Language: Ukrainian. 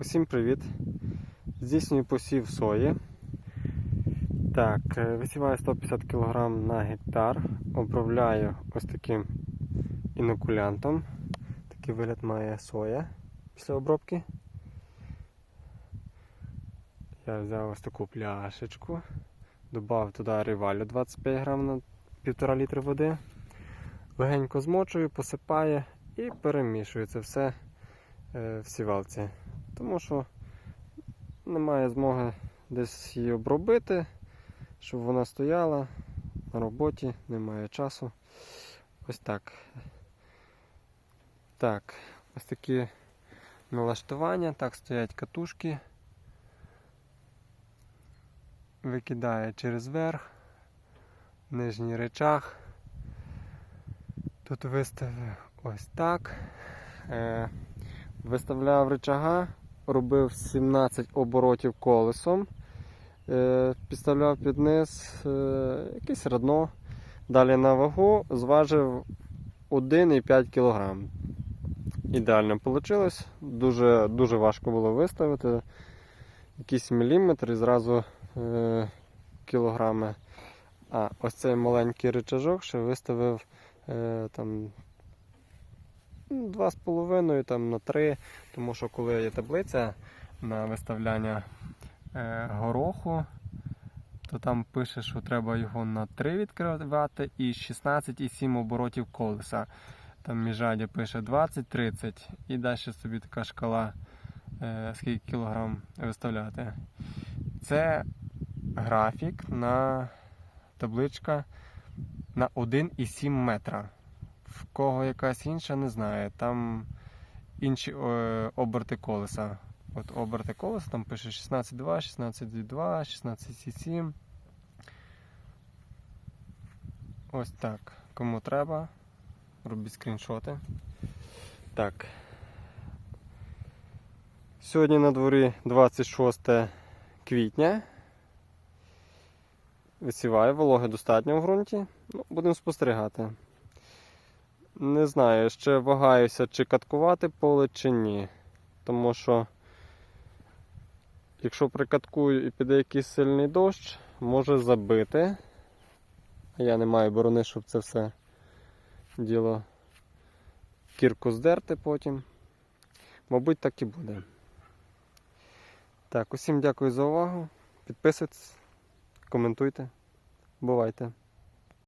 Усім привіт! Здійснюю посів сої. Так, е, висіваю 150 кг на гектар. Обробляю ось таким інокулянтом. Такий вигляд має соя після обробки. Я взяв ось таку пляшечку, додав туди ривалю 25 грам на 1,5 літри води. Легенько змочую, посипаю і перемішую це все е, в сівалці. Тому що немає змоги десь її обробити, щоб вона стояла на роботі, немає часу. Ось так. Так, ось такі налаштування, так стоять катушки. Викидає через верх, нижній речах. Тут виставив ось так. Е, Виставляв рычага, робив 17 оборотів колесом, е, підставляв під низ е, якесь радно. Далі на вагу зважив 1,5 кг. Ідеально вийшло. Дуже, дуже важко було виставити. Якийсь міліметр і зразу е, кілограми. А ось цей маленький рычажок ще виставив е, там Ну, Два з половиною там на три, тому що коли є таблиця на виставляння е, гороху, то там пише, що треба його на 3 відкривати і 16,7 оборотів колеса. Там міжаді пише 20-30 і далі собі така шкала, е, скільки кілограм виставляти. Це графік на табличка на 1,7 метра. В кого якась інша, не знаю. Там інші е, оберти колеса. От оберти колеса, там пише 16,2, 16,2, 16,7. Ось так. Кому треба, робіть скріншоти. Так. Сьогодні на дворі 26 квітня. Висіваю, вологи достатньо в ґрунті. Ну, будемо спостерігати. Не знаю, ще вагаюся, чи каткувати поле, чи ні. Тому що, якщо прикаткую і піде якийсь сильний дощ, може забити. А я не маю борони, щоб це все діло кірку здерти потім. Мабуть, так і буде. Так, усім дякую за увагу. Підписуйтесь, коментуйте. Бувайте!